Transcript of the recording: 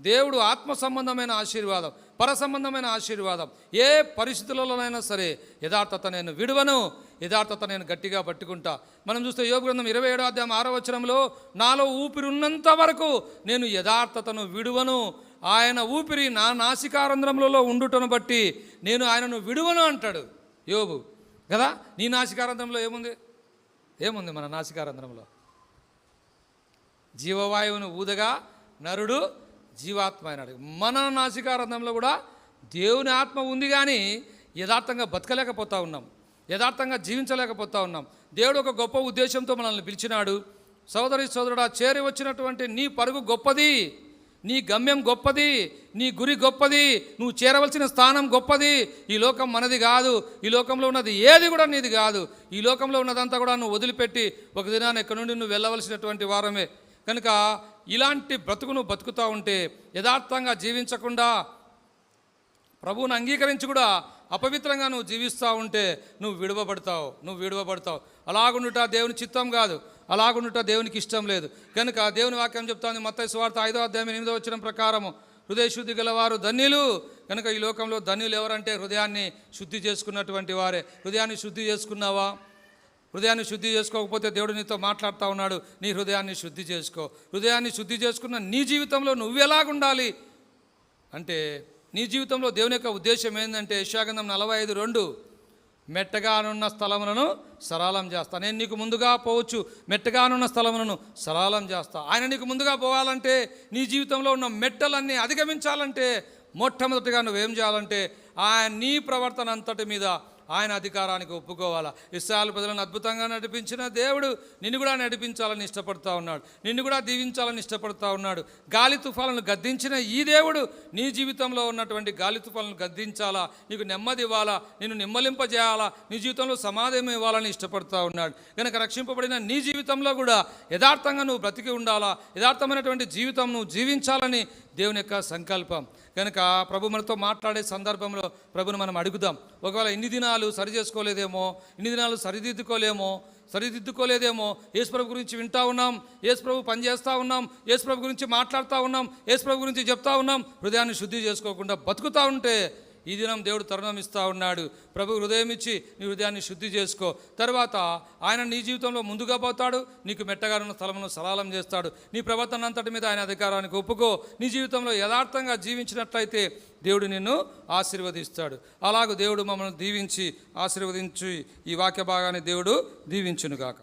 దేవుడు ఆత్మ సంబంధమైన ఆశీర్వాదం పర సంబంధమైన ఆశీర్వాదం. ఏ పరిస్థితులలోనైనా సరే యథార్థత నేను విడువను యథార్థత నేను గట్టిగా పట్టుకుంటా. మనం చూస్తే యోగ గ్రంథం ఇరవై ఏడో అధ్యాయం ఆరో వచనంలో నాలో ఊపిరి ఉన్నంత వరకు నేను యథార్థతను విడువను. ఆయన ఊపిరి నా నాసికారంధ్రములలో ఉండుటను బట్టి నేను ఆయనను విడువను అంటాడు యోబు. కదా? నీ నాసికారంధ్రంలో ఏముంది? ఏముంది మన నాసికారంధ్రంలో? జీవవాయువును ఊదగా నరుడు జీవాత్మ అయినాడు మన నాసికారంధంలో కూడా దేవుని ఆత్మ ఉంది కానీ యథార్థంగా బతకలేకపోతా ఉన్నాం. యథార్థంగా జీవించలేకపోతా ఉన్నాం. దేవుడు ఒక గొప్ప ఉద్దేశంతో మనల్ని పిలిచినాడు. సోదరి సోదరుడా చేరి వచ్చినటువంటి నీ పరుగు గొప్పది. నీ గమ్యం గొప్పది. నీ గురి గొప్పది. నువ్వు చేరవలసిన స్థానం గొప్పది. ఈ లోకం మనది కాదు. ఈ లోకంలో ఉన్నది ఏది కూడా నీది కాదు. ఈ లోకంలో ఉన్నదంతా కూడా నువ్వు వదిలిపెట్టి ఒక దినాన్ని ఎక్కడి నుండి నువ్వు వెళ్ళవలసినటువంటి వారమే. కనుక ఇలాంటి బ్రతుకును బతుకుతూ ఉంటే యథార్థంగా జీవించకుండా ప్రభువును అంగీకరించి కూడా అపవిత్రంగా నువ్వు జీవిస్తూ ఉంటే నువ్వు విడువబడతావు నువ్వు విడవబడతావు. అలాగుండుట దేవుని చిత్తం కాదు. అలాగుండుట దేవునికి ఇష్టం లేదు. కనుక దేవుని వాక్యం చెప్తాను మత్తయి స్వార్థ ఐదో అధ్యాయం ఎనిమిదో వచ్చిన ప్రకారము. హృదయ శుద్ధి గలవారు ధన్యులు. కనుక ఈ లోకంలో ధన్యులు ఎవరంటే హృదయాన్ని శుద్ధి చేసుకున్నటువంటి వారే. హృదయాన్ని శుద్ధి చేసుకున్నావా? హృదయాన్ని శుద్ధి చేసుకోకపోతే దేవుడు నీతో మాట్లాడుతూ ఉన్నాడు. నీ హృదయాన్ని శుద్ధి చేసుకో. హృదయాన్ని శుద్ధి చేసుకున్న నీ జీవితంలో నువ్వు ఎలాగుండాలి? అంటే నీ జీవితంలో దేవుని యొక్క ఉద్దేశం ఏంటంటే యశాగంధం నలభై ఐదు రెండు మెట్టగానున్న స్థలములను సరళం చేస్తా. నేను నీకు ముందుగా పోవచ్చు మెట్టగానున్న స్థలములను సరళం చేస్తా. ఆయన నీకు ముందుగా పోవాలంటే నీ జీవితంలో ఉన్న మెట్టలన్నీ అధిగమించాలంటే మొట్టమొదటిగా నువ్వేం చేయాలంటే ఆయన నీ ప్రవర్తన అంతటి మీద ఆయన అధికారానికి ఒప్పుకోవాలా? ఇస్రాయల్ ప్రజలను అద్భుతంగా నడిపించిన దేవుడు నిన్ను కూడా నడిపించాలని ఇష్టపడుతూ ఉన్నాడు. నిన్ను కూడా దీవించాలని ఇష్టపడుతూ ఉన్నాడు. గాలి తుఫాలను గద్దించిన ఈ దేవుడు నీ జీవితంలో ఉన్నటువంటి గాలి తుఫాలను గద్దించాలా? నీకు నెమ్మది ఇవ్వాలా? నిన్ను నిమ్మలింపజేయాలా? నీ జీవితంలో సమాధానం ఇవ్వాలని ఇష్టపడుతూ ఉన్నాడు. కనుక రక్షింపబడిన నీ జీవితంలో కూడా యథార్థంగా నువ్వు బ్రతికి ఉండాలా? యథార్థమైనటువంటి జీవితం నువ్వు జీవించాలని దేవుని యొక్క సంకల్పం. కనుక ప్రభు మనతో మాట్లాడే సందర్భంలో ప్రభుని మనం అడుగుదాం. ఒకవేళ ఇన్ని దినాలు సరి చేసుకోలేదేమో ఇన్ని దినాలు సరిదిద్దుకోలేమో సరిదిద్దుకోలేదేమో యేసుప్రభు గురించి వింటా ఉన్నాం యేసుప్రభు పని చేస్తూ ఉన్నాం యేసుప్రభు గురించి మాట్లాడుతూ ఉన్నాం యేసుప్రభు గురించి చెప్తా ఉన్నాం హృదయాన్ని శుద్ధి చేసుకోకుండా బతుకుతూ ఉంటే ఈ దినం దేవుడు తరుణం ఇస్తూ ఉన్నాడు. ప్రభు హృదయం ఇచ్చి నీ హృదయాన్ని శుద్ధి చేసుకో. తర్వాత ఆయన నీ జీవితంలో ముందుగా పోతాడు నీకు మెట్టగారున్న స్థలమును సరళం చేస్తాడు. నీ ప్రవర్తన అంతటి మీద ఆయన అధికారానికి ఒప్పుకో. నీ జీవితంలో యథార్థంగా జీవించినట్లయితే దేవుడు నిన్ను ఆశీర్వదిస్తాడు. అలాగూ దేవుడు మమ్మల్ని దీవించి ఆశీర్వదించి ఈ వాక్య భాగాన్ని దేవుడు దీవించునుగాక.